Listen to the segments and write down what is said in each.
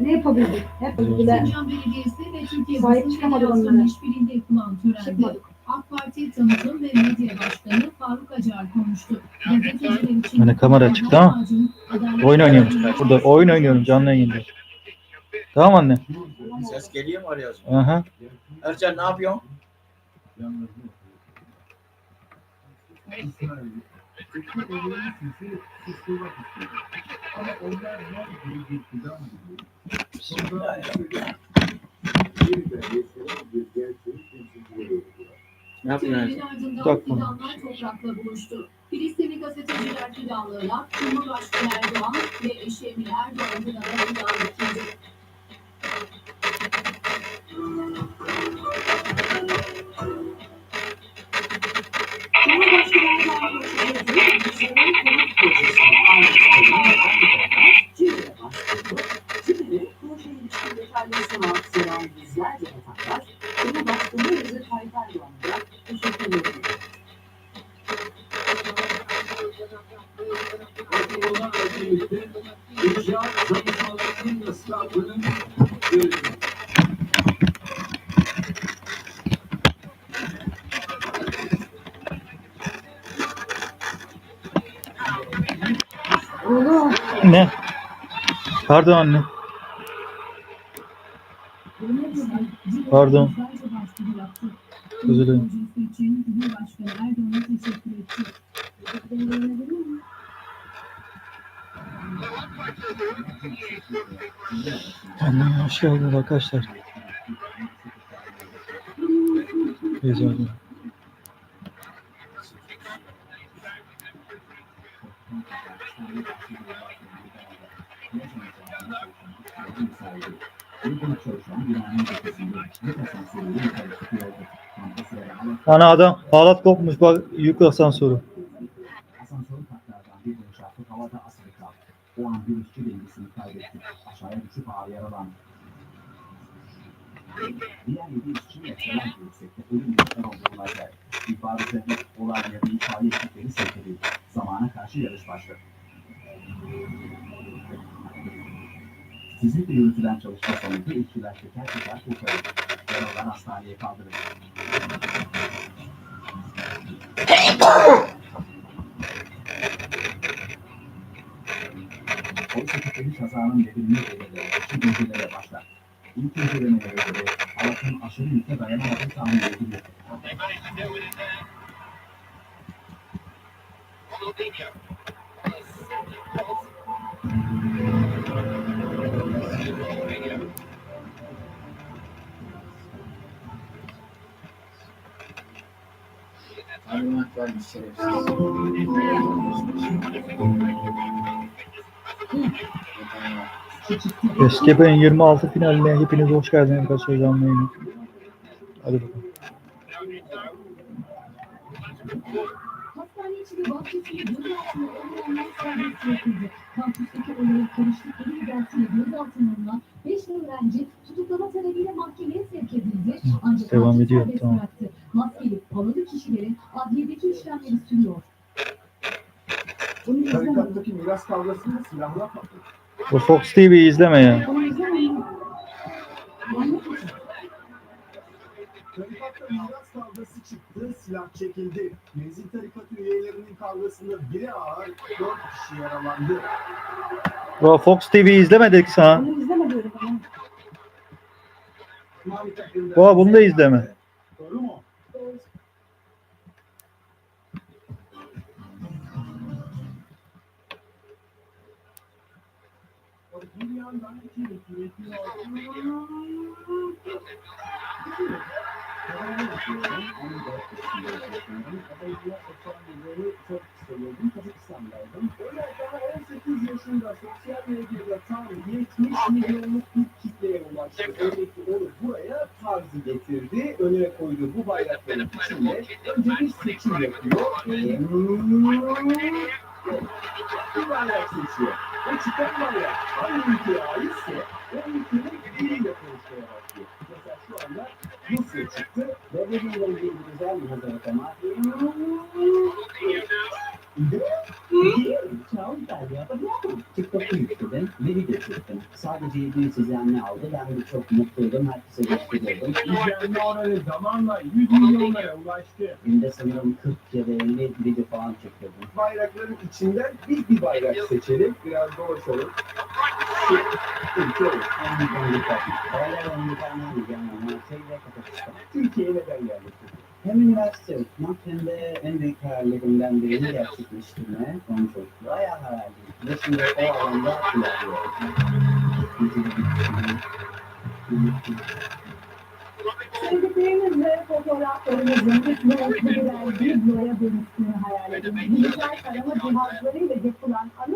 Ne, yapabildik? Hep bilgiler. Sincan Belediyesi ve Türkiye Sahip Basın çıkamadı Federasyonu onlara. işbirliğinde yapılan törende Çıkmadık. AK Parti Tanıtım ve Medya Başkanı Faruk Acar konuştu. Gazeteciler için Hani kamera çıktı ama Oyun oynuyorum. ve- Burada oyun oynuyorum canlı yayında. Tamam anne. Ses geliyor mu arıyorsun? Aha. Ercan ne yapıyorsun? Ne yapıyorsun Törenin Ercan? ardından Bakma. fidanlar toprakla buluştu. Filistinli gazeteciler fidanlarına Cumhurbaşkanı Erdoğan ve eşi Emine Erdoğan'ın da fidan dikildi. Cumhurbaşkanı Erdoğan ve Emine Çiğdem'e başvurdu. Çiğdem'e proje ilişkin detayları sunan Selam yüzlerce Pardon anne. Pardon. Özür dilerim. Projesi için Cumhurbaşkanı Erdoğan'a teşekkür etti. Anne hoş geldiniz arkadaşlar. Teyze hadi. Ana adam halat kopmuş bak yük asansörü. Asansör. Zamana karşı yarış başladı. Titizlikle yürütülen çalışma sonucu işçiler teker teker kurtarıldı. Yaralılar hastaneye kaldırıldı. Polis ekipleri kazanın nedenini belirledi. İki inceleme başlar. İlk incelemelere göre Alat'ın aşırı yüke dayanamadığı tahmin ediliyor. Talimat vermiş şerefsiz. Eskepen 26 finaline hepiniz hoş geldiniz arkadaşlar canlı yayına. Hadi bakalım. Hastane serbest bırakıldı. Kampüsteki olaya karıştıkları iddiasıyla gözaltına alınan 5 öğrenci tutuklama talebiyle mahkemeye sevk edildi. Ancak Devam ediyor, tamam. bıraktı. Maskeli, palalı kişilerin adliyedeki işlemleri sürüyor. Tarikattaki miras kavgasında silahlar patladı. Bu Fox TV izleme ya. Manyak mısın? Tarikatta miras kavgası çıktı, silah çekildi. Menzil tarikat üyelerinin kavgasında biri ağır, dört kişi yaralandı. Bu Fox TV izlemedik sana. Bunu izleme diyorum ben. Mavi takımda- Doğa, bunu da izleme. Doğru mu? Bir yandan iki hükümeti Öyle daha 18 yaşında sosyal medyada tam 70 milyonluk bir kitleye ulaştı. Öyle ki onu buraya tarzı getirdi. Öne koydu bu bayrakların içinde. Önce bir seçim yapıyor. Bir bayrak seçiyor. O çıkan bayrak hangi ülkeye aitse o ülkenin diliyle konuşmaya başlıyor. Mesela şu anda Rusya çıktı. Ve dediğim gibi güzel bir hazırlık ama. TikTok'u yükledim video çektim. Sadece 700 izlenme aldı. Ben de çok mutluydum. Herkese gösteriyordum. İzlenme oranı zamanla 100 milyonlara ulaştı. Günde sanırım 40 ya da 50 video falan çekiyordum. Bayrakların içinden biz bir bayrak seçelim. Biraz. Ülke Türkiye'ye neden yerleştirdik? Hem üniversite okumak hem de en büyük hayallerimden birini gerçekleştirme konuşuyoruz. Bayağı hayalliyim. Ve şimdi o alanda ilerliyorum. Sevdiklerinizle fotoğraflarınızın üç boyutlu birer bibloya dönüştüğünü hayal edin. Dijital arama cihazlarıyla yapılan anı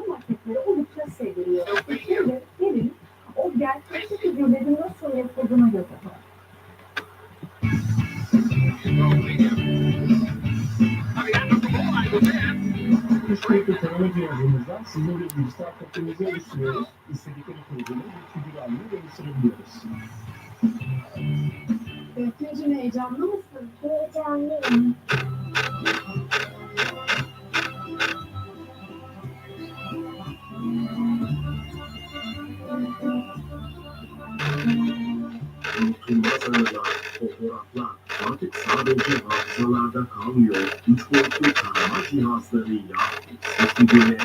sizin bir dijital kopyanızı oluşturuyoruz. İstedikleri projeleri bir figür haline dönüştürebiliyoruz. Öykücüğüm heyecanlı mısın? Heyecanlıyım. Unutulmaz anılar, fotoğraflar artık sadece hafızalarda kalmıyor, üç boyutlu tarama cihazlarıyla eski.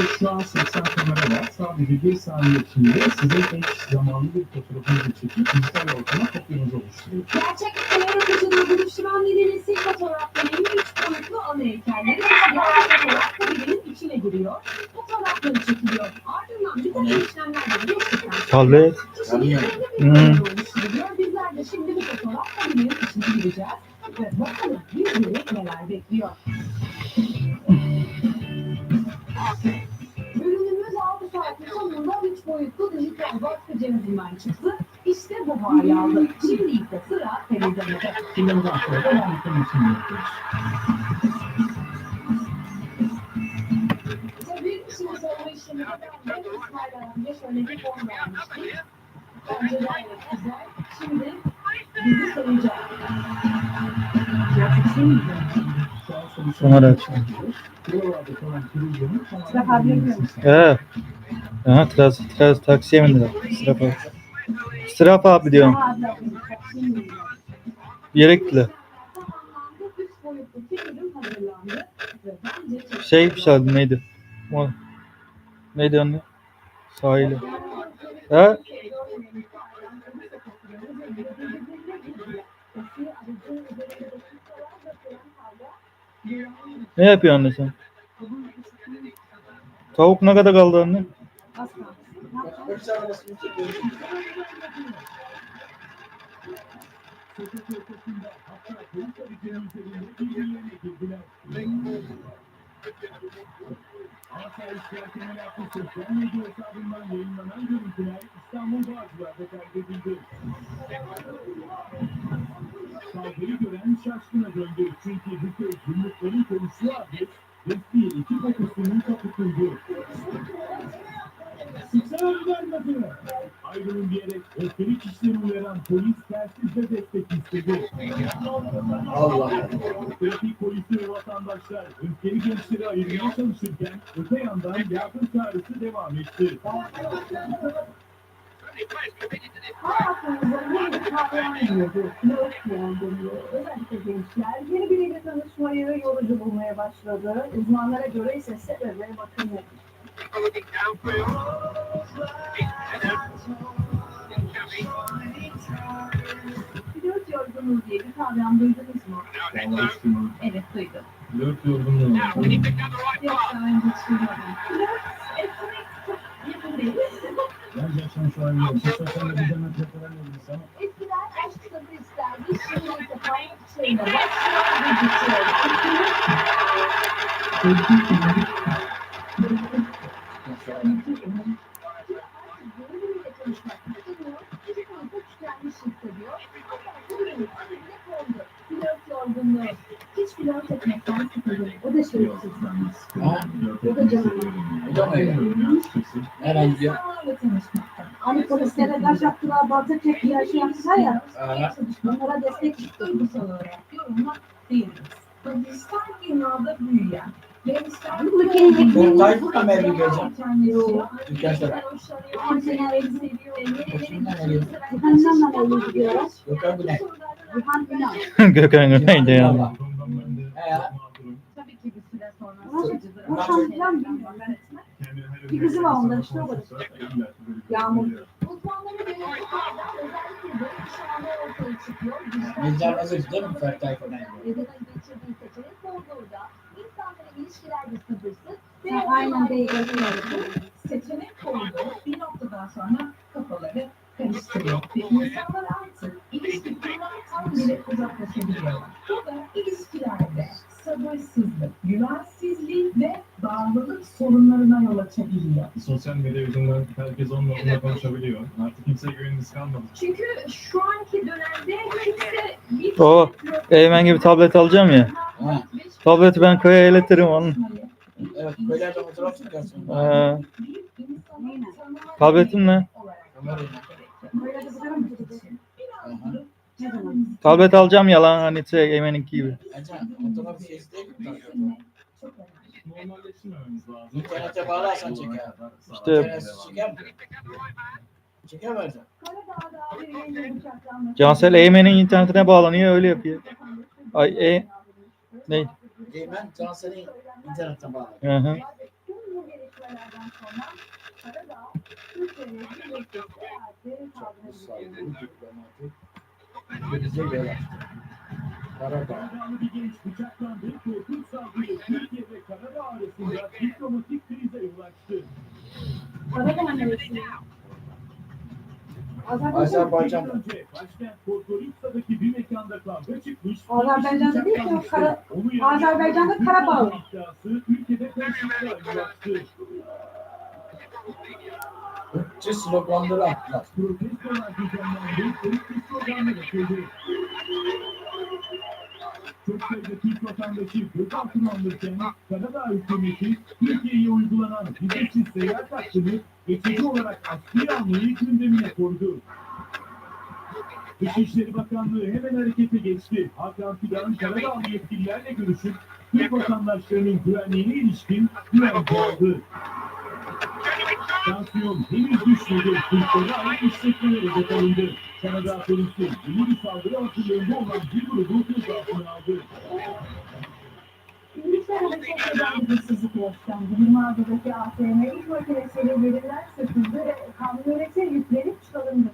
Burada şu an 80 kamera var. Sadece bir saniye içinde sizin eş zamanlı bir fotoğrafınızı çekip dijital ortama kopyanızı oluşturuyor. Gerçek ve yaratıcılığı buluşturan yeni nesil fotoğrafların üç boyutlu ana heykelleri siyah fotoğraf kabinenin içine giriyor. Fotoğrafları çekiliyor. Ardından bir takım işlemlerle gerçekten Tablet. kişinin Hmm. kendi bir oluşturuyor. Bizler de şimdi bu fotoğraf kabinenin içine gireceğiz. Ve bakalım bizleri neler bekliyor. Baskı cihazından çıktı. İşte bu hali aldı. Şimdi ise sıra temizlemede. Kullanıcı sonra da harika için yapıyoruz. Tabii şimdi savunma işlemine ben de İsmail önce şöyle bir form vermiştik. Bence gayet güzel. Şimdi bizi sayacak. Şu an sonuçta Aha, tras, tras, taksiye bindiler. Sırap abi. Sırap abi diyorum. Bir yere gittiler. Şey şeydi neydi? O, neydi anne? Sahili. He? Ne yapıyor anne sen? Tavuk ne kadar kaldı anne? Polis arabasını çekiyoruz. Asayiş Genel Aklı Sosyal Medya hesabından yayınlanan görüntüler İstanbul Bağcılar'da kaydedildi. Saldırı gören şaşkına döndü. Çünkü bu kez yumrukların konuştuğu adres resmi iki kokusunun kapatıldı. Sıksana vermedi. Ayrılın diyerek öfkelik işlemi uyaran polis telsizle destek istedi. Allah. Trafik polisi ve vatandaşlar öfkeli gençleri ayırmaya çalışırken öte yandan yardım çağrısı devam etti. Gençler yeni biriyle tanışmayı yorucu bulmaya başladı. Uzmanlara göre ise sebebi bakın ne. Kavram duydunuz mu? Evet duydum. Dört yorgunluğu. Yok daha önce hiç duymadım. Flört etmek yakın değil. Sen şu an yok. Sen sen de bir demet yapılan sana. Eskiden aşk tadı isterdi. Şimdi ise pamuk şeyine başlıyor ve bitiyor. Birbiriyle konuşmak istemiyor. Çocuk oyunda tükenmiş hissediyor. Flört yorgunluğu. Hiç flört etmekten sıkıldım. O da şey Ha? Da da mı öyle? İnsanlarla tanışmaktan. Hani polislere taş attılar, balta çektiler, şey yaptılar ya. Aha. Onlara destek. Duygusal olarak yorumlar değiliz. Sanki dünyada büyüyen, Ve İstanbul Bu ülkenin Tayfun'la mı evli göreceğim? Türkan da gidiyorlar. Gökhan Ünal. Gökhan ya. tabii ki bir süre sonra Şantiler mi bilmiyorum ben. Bir kızı var ondan işte o kadar. Yağmur. Uzmanlara göre bu konuda özellikle böyle çağda ortaya çıkıyor. Meccan Nazır değil mi Ferdi Tayfun'a? Eden'in geçirdiği seçenek olduğunda insanların ilişkilerde sabırsız ve Aynen öyle. seçenek koyduğu bir noktadan sonra kafaları karıştırıyor. Ve insanlar artık ilişki kurmaktan bile uzaklaşabiliyorlar. Bu da ilişkilerde sabırsızlık, güvensizlik ve bağlılık sorunlarına yol açabiliyor. Sosyal medya yüzünden herkes onunla onunla konuşabiliyor. Artık kimseye güvenimiz kalmadı. Çünkü şu anki dönemde kimse bir O Eymen gibi tablet alacağım ya. Ha. Tableti ben köye iletirim onun. Evet. Böyle de fotoğraf çekersin. Ee, tabletim ne? Tablet alacağım yalan hani şey Eymen'inki gibi. Fotoğraf şeysi değil mi? Normalleştirmememiz lazım. İnternete bağlarsan çeker. İşte çeker mi? Uçaklanması- Cansel Eymen'in internetine bağlanıyor öyle yapıyor. Ay e ne? Eymen Cansel'in internetten bağlı. Hı hı. Sonra Karadağ bir genç bıçaklandı. Korkunç saldırı Türkiye ve Karadağ arasında diplomatik krize yol açtı. Karadağ neresi? Azerbaycan. Azerbaycan. Bir önce başkent Podgorica'daki bir mekanda kavga çıkmış. Azerbaycan'da değil ki Kara- Azerbaycan'da Karabağ. ülkede karışıklığa yol açtı. Türkçe sloganları attılar. Protestolar düzenlendi, politik sloganlar atıldı. Sayıda Türk vatandaşı gözaltına alınırken Karadağ hükümeti Türkiye'ye uygulanan vizesiz seyahat hakkını geçici olarak askıya almayı gündemine koydu. Dışişleri Bakanlığı hemen harekete geçti. Hakan Fidan Karadağlı yetkililerle görüşüp Türk vatandaşlarının güvenliğine ilişkin güvence aldı. Tansiyon henüz düşmedi. Türklere ait işletmelere hedef alındı. Kanada polisi yeni bir saldırı hazırlığında olan bir grubu gözaltına aldı. İngiltere'de bir hırsızlık yaşandı. 26'daki ATM iş makinesiyle veriler söküldü ve kamyonete yüklenip çalındı.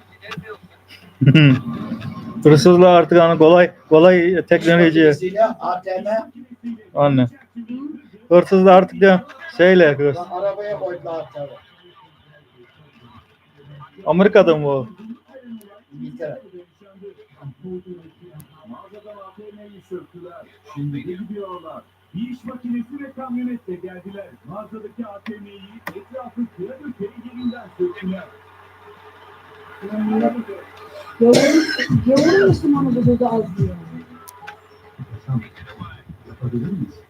Hırsızlığa artık hani kolay kolay teknoloji. ATM Anne. Hırsızlığı artık da şeyle arabaya koydular ATM. Amerika'da mı o? İngiltere. Mağazadan ATM'yi söktüler. Şimdi de gidiyorlar. Bir iş makinesi ve kamyonetle geldiler. Mağazadaki ATM'yi etrafı kıra döke yerinden söktüler. Gavurun Müslümanı bu burada az diyor. Yapabilir miyiz?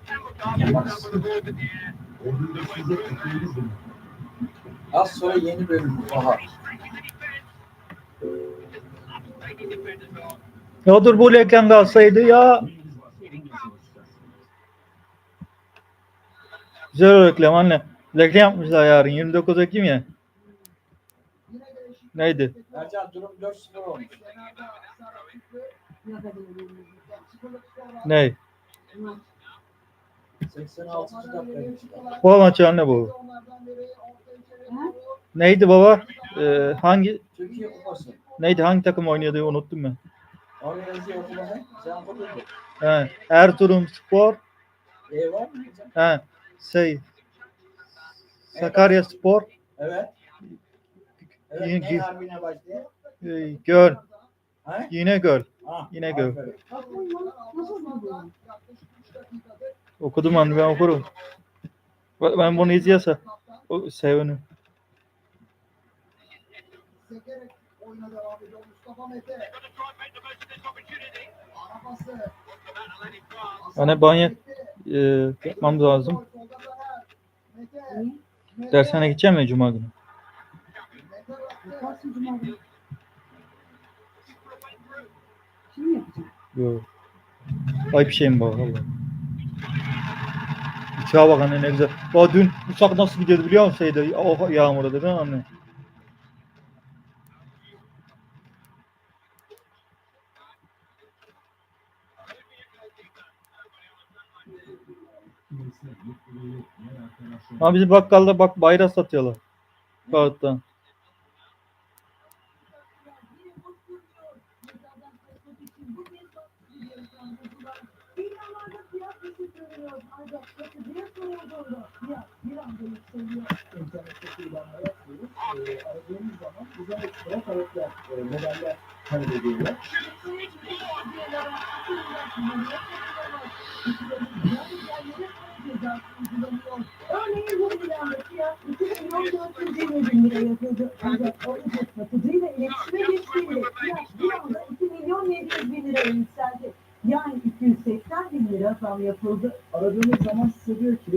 Az sonra yeni bölüm Bahar. Ya dur bu reklam kalsaydı ya. Güzel reklam anne. Reklam yapmışlar yarın 29 Ekim ya. Neydi? Ercan durum 4-0 olmuş. Ney? 86. dakikaymış. Bu maçı anne bu. Neydi baba? Ee, hangi Türkiye Kupası. Neydi hangi takım oynuyordu unuttum ben. Okudun. He, Erzurum Spor. E var mı? He, şey Sakarya Spor. Evet. Evet. Yine- Ne harfine başlıyor? e, Göl. Ha? Yine Göl. Ha, Yine gör. aferin. Okudum anne ben okurum. Ben ben bunu izliyorsa o sevinirim. Oyuna devam ediyor Mustafa Mete. Arabası. Anne banyo e, yapmam lazım. Dershaneye gideceğim ya cuma günü. Mi? Yok. Ayıp şey mi? Allah. Uçağa bak anne ne güzel. Aa, dün uçak nasıl gidiyordu biliyor musun şeyde? Yağmurda değil mi anne? Ama bizim bakkalda bak bayrak satıyorlar. Kağıttan. Örneğin bu ilanda fiyat 2 milyon 420 bin lira yazıyordu. Ancak o ücret satıcıyla iletişime geçtiğinde fiyat bir anda 2 milyon 700 bin liraya yükseldi. Yani 280 bin lira zam yapıldı. Aradığımız zaman size diyor ki